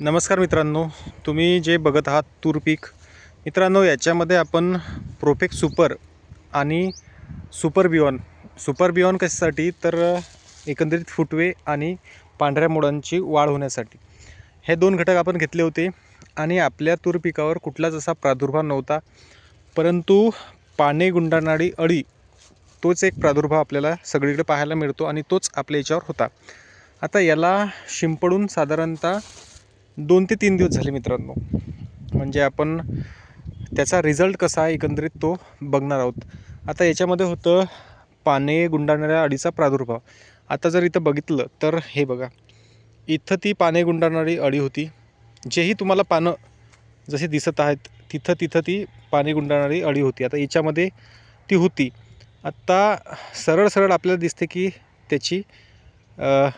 नमस्कार मित्रांनो तुम्ही जे बघत आहात तूर पीक मित्रांनो याच्यामध्ये आपण प्रोफेक्ट सुपर आणि सुपर बियॉन सुपर बियॉन कशासाठी? तर एकंदरीत फुटवे आणि पांढऱ्या मुळांची वाढ होण्यासाठी. हे दोन घटक आपण घेतले होते आणि आपल्या तूर पिकावर कुठलाच असा प्रादुर्भाव नव्हता परंतु पाने गुंडाणारी अळी तोच एक प्रादुर्भाव आपल्याला सगळीकडे पाहायला मिळतो आणि तोच आपल्या याच्यावर होता. आता याला शिंपडून साधारणतः दोन ते तीन दिवस झाले मित्रांनो. म्हणजे आपण त्याचा रिझल्ट कसा आहे एकंदरीत तो बघणार आहोत. आता याच्यामध्ये होतं पाने गुंडाळणाऱ्या अळीचा प्रादुर्भाव. आता जर इथं बघितलं तर हे बघा. इथं ती पाने गुंडाळणारी अळी होती. जेही तुम्हाला पानं जसे दिसत आहेत तिथं तिथं ती पाने गुंडाळणारी अळी होती. आता याच्यामध्ये ती होती. आत्ता सरळ सरळ आपल्याला दिसते की त्याची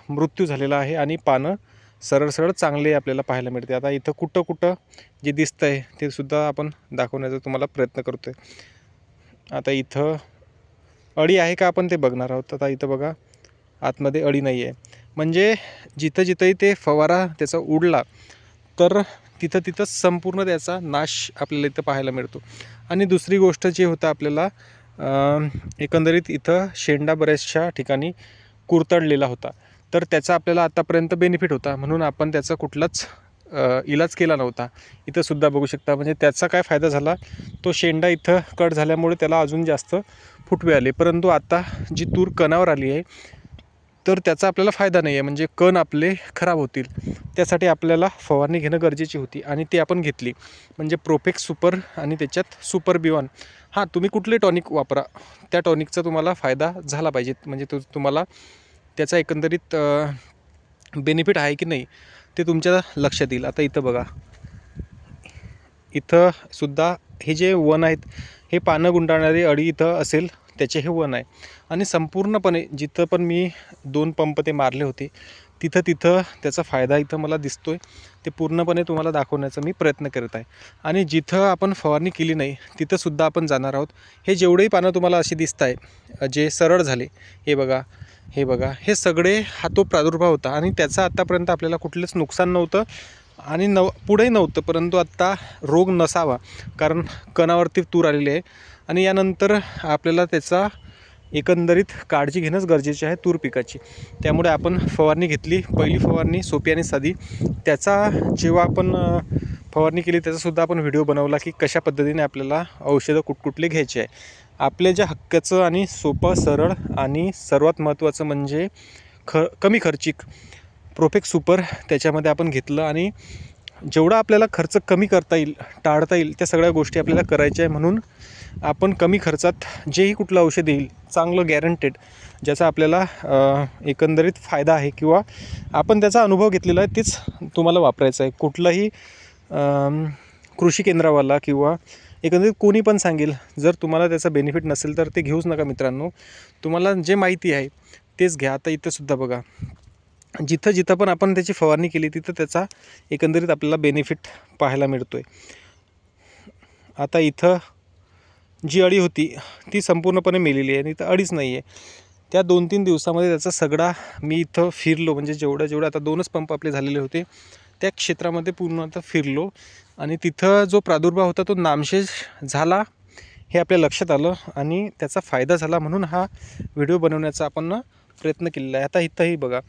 मृत्यू झालेला आहे आणि पानं सरळ सरळ चांगले आपल्याला पाहायला मिळते. आता इथं कुठं कुठं जे दिसतं आहे ते सुद्धा आपण दाखवण्याचा तुम्हाला प्रयत्न करतो आहे आता इथं अळी आहे का आपण ते बघणार आहोत. आता इथं बघा आतमध्ये अळी नाही आहे म्हणजे जिथं जिथंही ते फवारा त्याचा उडला तर तिथं तिथं संपूर्ण त्याचा नाश आपल्याला इथं पाहायला मिळतो. आणि दुसरी गोष्ट जी होतं आपल्याला एकंदरीत इथं शेंडा बऱ्याचशा ठिकाणी कुरतडलेला होता. तर त्याचा आपल्याला आतापर्यंत बेनिफिट होता. म्हणून आपण त्याचा कुठलाच इलाज केला नव्हता. इथंसुद्धा बघू शकता. म्हणजे त्याचा काय फायदा झाला? तो शेंडा इथं कट झाल्यामुळे त्याला अजून जास्त फुटवे आले. परंतु आता जी तूर कणावर आली आहे तर त्याचा आपल्याला फायदा नाही आहे म्हणजे कण आपले खराब होतील. त्यासाठी आपल्याला फवारणी घेणं गरजेची होती आणि ती आपण घेतली. म्हणजे प्रोफेक्स सुपर आणि त्याच्यात सुपर बिवॉन हां तुम्ही कुठले टॉनिक वापरा? त्या टॉनिकचा तुम्हाला फायदा झाला पाहिजे. म्हणजे तो तुम्हाला त्याचा एकंदरीत बेनिफिट आहे की नाही ते तुमच्या लक्षात येईल. आता इथं बघा. इथं सुद्धा हे जे वन आहेत हे पानं गुंडाळणारी अळी इथं असेल त्याचे हे वन आहे. आणि संपूर्णपणे जिथं पण मी दोन पंप ते मारले होते तिथं तिथं त्याचा फायदा इथं मला दिसतो आहे ते पूर्णपणे तुम्हाला दाखवण्याचा मी प्रयत्न करत आहे. आणि जिथं आपण फवारणी केली नाही तिथंसुद्धा आपण जाणार आहोत. हे जेवढेही पानं तुम्हाला अशी दिसत आहे जे सरळ झाले हे बघा हे बघा हे सगळे हा तो प्रादुर्भाव होता. आणि त्याचं आत्तापर्यंत आपल्याला कुठलंच नुकसान नव्हतं आणि नव पुढेही नव्हतं परंतु आत्ता रोग नसावा कारण कणावरती तूर आलेली आहे. आणि यानंतर आपल्याला त्याचा एकंदरीत काळजी घेणंच गरजेचे आहे तूर पिकाची. त्यामुळे आपण फवारणी घेतली पहिली फवारणी सोपी आणि साधी. त्याचा जेव्हा आपण फवारणी केली त्याचासुद्धा आपण व्हिडिओ बनवला की कशा पद्धतीने आपल्याला औषधं कुठकुठले घ्यायचे आहे. आपल्या ज्या हक्काचं आणि सोपं सरळ आणि सर्वात महत्त्वाचं म्हणजे ख कमी खर्चिक प्रोफेक्ट सुपर त्याच्यामध्ये आपण घेतलं आणि जेवढा आपल्याला खर्च कमी करता येईल टाळता येईल त्या सगळ्या गोष्टी आपल्याला करायच्या आहे म्हणून आपण कमी खर्चात जेही कुठलं औषध येईल चांगलं गॅरंटेड ज्याचा आपल्याला एकंदरीत फायदा आहे किंवा आपण त्याचा अनुभव घेतलेला आहे तेच तुम्हाला वापरायचं आहे. कुठलाही कृषी केंद्रावाला किंवा एकंदरीत कोणी पण सांगेल जर तुम्हाला त्याचा बेनिफिट नसेल तर ते घेऊच नका मित्रांनो. तुम्हाला जे माहिती आहे तेच घ्या. आता इथेसुद्धा बघा. जिथं जिथं पण आपण त्याची फवारणी केली तिथं त्याचा एकंदरीत आपल्याला बेनिफिट पाहायला मिळतो आहे आता इथं जी अळी होती ती संपूर्णपणे मेलेली आहे आणि इथं अळीच नाही आहे त्या दोन तीन दिवसामध्ये त्याचा सगळा मी इथं फिरलो. म्हणजे जेवढं जेवढं आता दोनच पंप आपले झालेले होते त्या क्षेत्रामध्ये पूर्ण आता फिरलो. आणि तिथं जो प्रादुर्भाव होता तो नामशेष झाला हे आपल्या लक्षात आलं आणि त्याचा फायदा झाला म्हणून हा व्हिडिओ बनवण्याचा आपण प्रयत्न केलेला आहे. आता इथंही बघा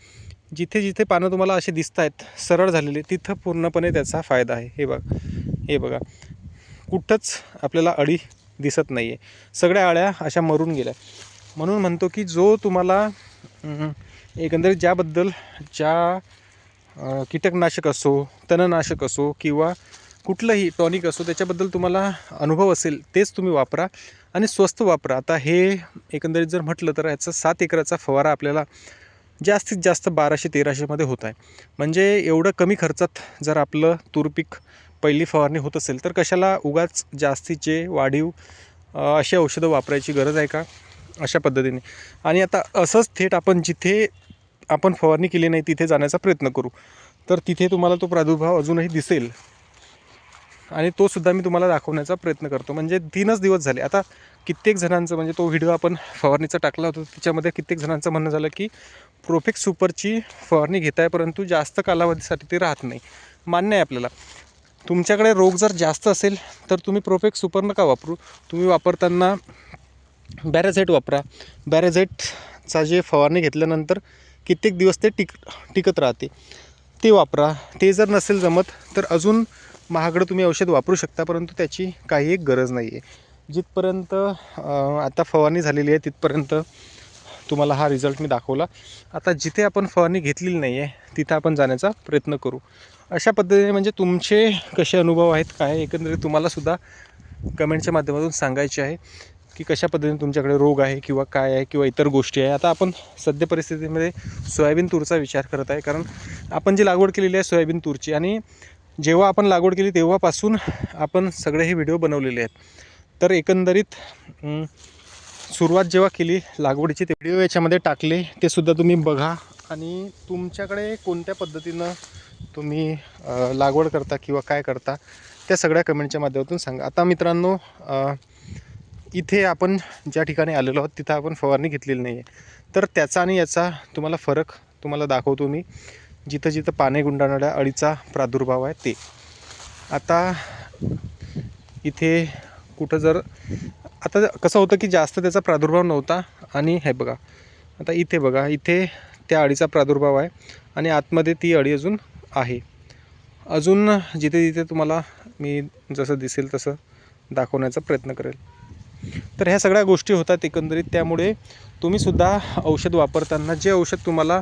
जिथे जिथे पानं तुम्हाला असे दिसत आहेत सरळ झालेले तिथं पूर्णपणे त्याचा फायदा आहे. हे बघा हे बघा. कुठंच आपल्याला अळी दिसत नाही आहे सगळ्या अळ्या अशा मरून गेल्या. म्हणून म्हणतो की जो तुम्हाला एकंदरीत ज्याबद्दल ज्या कीटकनाशक असो तणनाशक असो किंवा कुठलंही टॉनिक असो त्याच्याबद्दल तुम्हाला अनुभव असेल तेच तुम्ही वापरा आणि स्वस्त वापरा. आता हे एकंदरीत जर म्हटलं तर याचा सात एकराचा फवारा आपल्याला जास्तीत जास्त बाराशे तेराशेमध्ये होत आहे. म्हणजे एवढं कमी खर्चात जर आपलं तूर पीक पहिली फवारणी होत असेल तर कशाला उगाच जास्तीचे वाढीव अशी औषधं वापरायची गरज आहे का? अशा पद्धतीने. आणि आता असंच थेट आपण जिथे आपण फवारणी केली नाही तिथे जाण्याचा प्रयत्न करू. तर तिथे तुम्हाला तो प्रादुर्भाव अजूनही दिसेल. आणि तो सुद्धा मी तुम्हाला दाखवण्याचा प्रयत्न करतो. म्हणजे तीनच दिवस झाले. आता कित्येक जणांचं म्हणजे तो व्हिडिओ आपण फवारणीचा टाकला होता त्याच्यामध्ये कित्येक जणांचं म्हणणं झालं की प्रोफेक्ट सुपरची फवारणी घेत आहे परंतु जास्त कालावधीसाठी ते राहत नाही. मान्य आहे आपल्याला. तुमच्याकडे रोग जर जास्त असेल तर तुम्ही प्रोफेक्ट सुपर नका वापरू. तुम्ही वापरताना बॅरेझेट वापरा. बॅरेझेटचा जे फवारणी घेतल्यानंतर कित्येक दिवस ते टिक टिकत राहते. ते वापरा. ते जर नसेल जमत तर अजून महागडं तुम्ही औषध वापरू शकता परंतु त्याची काही एक गरज नाही आहे जिथपर्यंत आता फवारणी झालेली आहे तिथपर्यंत तुम्हाला हा रिझल्ट मी दाखवला. आता जिथे आपण फवारणी घेतलेली नाही आहे तिथं आपण जाण्याचा प्रयत्न करू. अशा पद्धतीने म्हणजे तुमचे कसे अनुभव आहेत काय एकंदरीत तुम्हालासुद्धा कमेंटच्या माध्यमातून सांगायचे आहे की कशा पद्धतीने तुमच्याकडे रोग आहे किंवा काय आहे किंवा इतर गोष्टी आहे. आता आपण सद्य परिस्थितीमध्ये सोयाबीन तूरचा विचार करत आहे कारण आपण जी लागवड केलेली आहे सोयाबीन तूरची आणि जेव्हा आपण लागवड केली तेव्हापासून आपण सगळे हे व्हिडिओ बनवलेले आहेत. तर एकंदरीत सुरुवात जेव्हा केली लागवडीची ते व्हिडिओ याच्यामध्ये टाकले ते सुद्धा तुम्ही बघा. आणि तुमच्याकडे कोणत्या पद्धतीनं तुम्ही लागवड करता किंवा काय करता त्या सगळ्या कमेंटच्या माध्यमातून सांगा. आता मित्रांनो इथे आपण ज्या ठिकाणी आलेलो आहोत तिथं आपण फवारणी घेतलेली नाही आहे तर त्याचा आणि याचा तुम्हाला फरक तुम्हाला दाखवतो मी. जिथं जिथं पाने गुंडाळणाऱ्या अळीचा प्रादुर्भाव आहे ते. आता इथे कुठं जर आता कसं होतं की जास्त त्याचा प्रादुर्भाव नव्हता आणि हे बघा आता इथे बघा इथे त्या अळीचा प्रादुर्भाव आहे आणि आतमध्ये ती अळी अजून आहे. अजून जिथे जिथे तुम्हाला मी जसं दिसेल तसं दाखवण्याचा प्रयत्न करेल. तर ह्या सगळ्या गोष्टी होतात एकंदरीत त्यामुळे तुम्हीसुद्धा औषध वापरताना जे औषध तुम्हाला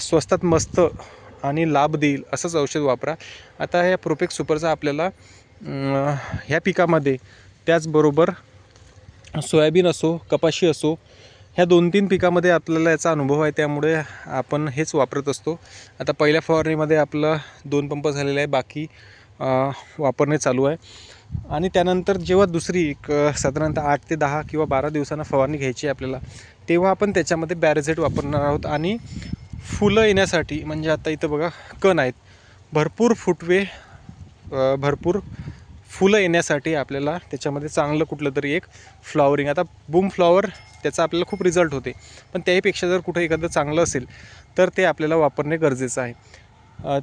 स्वस्तात मस्त आणि लाभ देईल असंच औषध वापरा. आता ह्या प्रोपेक्स सुपरचा आपल्याला ह्या पिकामध्ये त्याचबरोबर सोयाबीन असो कपाशी असो ह्या दोन तीन पिकामध्ये आपल्याला याचा अनुभव आहे. त्यामुळे आपण हेच वापरत असतो. आता पहिल्या फवारणीमध्ये आपलं दोन पंप झालेले आहे. बाकी वापरणे चालू आहे. आणि त्यानंतर जेव्हा दुसरी एक साधारणतः आठ ते दहा किंवा बारा दिवसांना फवारणी घ्यायची आहे आपल्याला तेव्हा आपण त्याच्यामध्ये बॅरेझेट वापरणार आहोत. आणि फुलं येण्यासाठी म्हणजे आता इथं बघा कण आहेत. भरपूर फुटवे भरपूर फुलं येण्यासाठी आपल्याला त्याच्यामध्ये चांगलं कुठलं तरी एक फ्लॉवरिंग आता बूम फ्लॉवर त्याचा आपल्याला खूप रिझल्ट होते. पण त्याहीपेक्षा जर कुठं एखादं चांगलं असेल तर ते आपल्याला वापरणे गरजेचं आहे.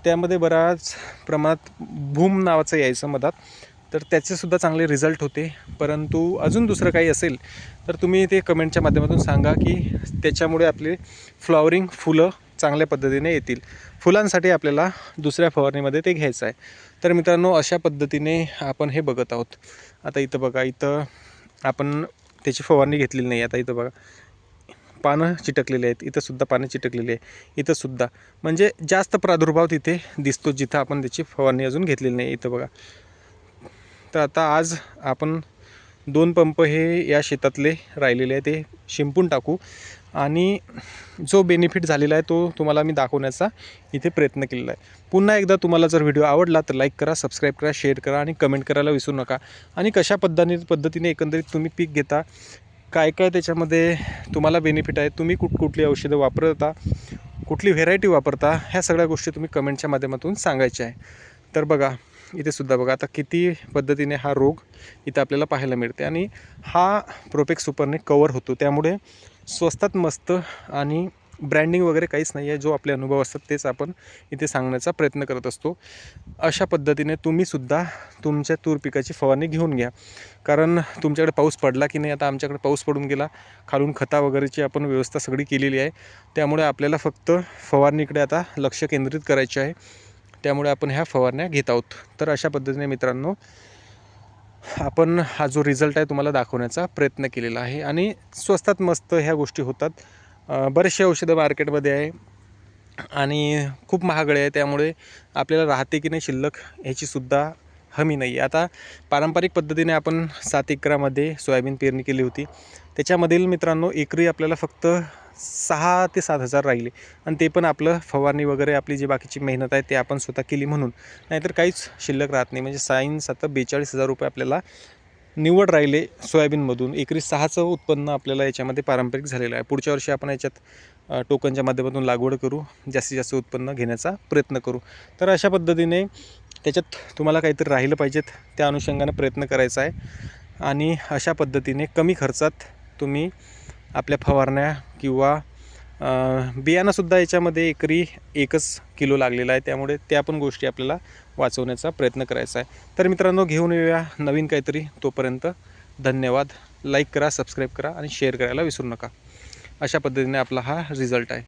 त्यामध्ये बऱ्याच प्रमाणात भूम नावाचं यायचं मधात. तर त्याचेसुद्धा चांगले रिझल्ट होते. परंतु अजून दुसरं काही असेल तर तुम्ही ते कमेंटच्या माध्यमातून सांगा की त्याच्यामुळे आपले फ्लॉवरिंग फुलं चांगल्या पद्धतीने येतील. फुलांसाठी आपल्याला दुसऱ्या फवारणीमध्ये ते घ्यायचं आहे. तर मित्रांनो अशा पद्धतीने आपण हे बघत आहोत. आता इथं बघा इथं आपण त्याची फवारणी घेतलेली नाही. आता इथं बघा पानं चिटकलेली आहेत. इथंसुद्धा पानं चिटकलेली आहे. इथंसुद्धा म्हणजे जास्त प्रादुर्भाव तिथे दिसतो जिथं आपण त्याची फवारणी अजून घेतलेली नाही. इथं बघा. तर आता आज आपण दोन पंप हे या शेतातले राहिलेले आहे. ते शिंपून टाकू. आणि जो बेनिफिट झालेला आहे तो तुम्हाला मी दाखवण्याचा इथे प्रयत्न केलेला आहे. पुन्हा एकदा तुम्हाला जर व्हिडिओ आवडला तर लाईक करा सबस्क्राईब करा शेअर करा आणि कमेंट करायला विसरू नका. आणि कशा पद्धतीने पद्धतीने एकंदरीत तुम्ही पीक घेता काय काय त्याच्यामध्ये तुम्हाला बेनिफिट आहे तुम्ही कुठ कुठली औषधं वापरता कुठली व्हेरायटी वापरता ह्या सगळ्या गोष्टी तुम्ही कमेंटच्या माध्यमातून सांगायच्या आहे. तर बघा इथे सुद्धा बघा आता किती पद्धतीने हा रोग इथं आपल्याला पाहायला मिळते आणि हा प्रोपेक्स सुपरने कवर होतो. त्यामुळे स्वस्तात मस्त आणि ब्रँडिंग वगैरे काहीच नाही आहे. जो आपले अनुभव असतात तेच आपण इथे सांगण्याचा प्रयत्न करत असतो. अशा पद्धतीने तुम्हीसुद्धा तुमच्या तूर पिकाची फवारणी घेऊन घ्या. कारण तुमच्याकडे पाऊस पडला की नाही आता आमच्याकडे पाऊस पडून गेला खालून खता वगैरेची आपण व्यवस्था सगळी केलेली आहे. त्यामुळे आपल्याला फक्त फवारणीकडे आता लक्ष केंद्रित करायचे आहे. त्यामुळे आपण ह्या फवारण्या घेत आहोत. तर अशा पद्धतीने मित्रांनो आपण हा जो रिझल्ट आहे तुम्हाला दाखवण्याचा प्रयत्न केलेला आहे. आणि स्वस्तात मस्त ह्या गोष्टी होतात. बरेचसे औषधं मार्केटमध्ये आहे. आणि खूप महागडे आहे. त्यामुळे आपल्याला राहते की नाही शिल्लक ह्याचीसुद्धा हमी नाही आहे आता पारंपरिक पद्धतीने आपण सात एकरामध्ये सोयाबीन पेरणी केली होती. त्याच्यामधील मित्रांनो एकरी आपल्याला फक्त सहा ते सात हजार राहिले. आणि ते पण आपलं फवारणी वगैरे आपली जी बाकीची मेहनत आहे ते आपण स्वतः केली म्हणून. नाहीतर काहीच शिल्लक राहत नाही. म्हणजे सायन्स आता बेचाळीस हजार रुपये आपल्याला निवड राहिले सोयाबीनमधून. एकरी सहाचं उत्पन्न आपल्याला याच्यामध्ये पारंपरिक झालेलं आहे. पुढच्या वर्षी आपण याच्यात टोकनच्या माध्यमातून लागवड करू. जास्तीत जास्त उत्पन्न घेण्याचा प्रयत्न करू. तर अशा पद्धतीने त्याच्यात तुम्हाला काहीतरी राहिलं पाहिजेत. त्या अनुषंगाने प्रयत्न करायचा आहे. आणि अशा पद्धतीने कमी खर्चात तुम्ही आपल्या फवारण्या किंवा बियाणंसुद्धा याच्यामध्ये एकरी एकच किलो किलो लागलेला आहे. त्यामुळे त्या पण गोष्टी आपल्याला वाचवण्याचा प्रयत्न करायचा आहे. तर मित्रांनो घेऊन येऊया नवीन काहीतरी. तोपर्यंत धन्यवाद. लाईक करा सबस्क्राईब करा आणि शेअर करायला विसरू नका. अशा पद्धतीने आपला हा रिझल्ट आहे.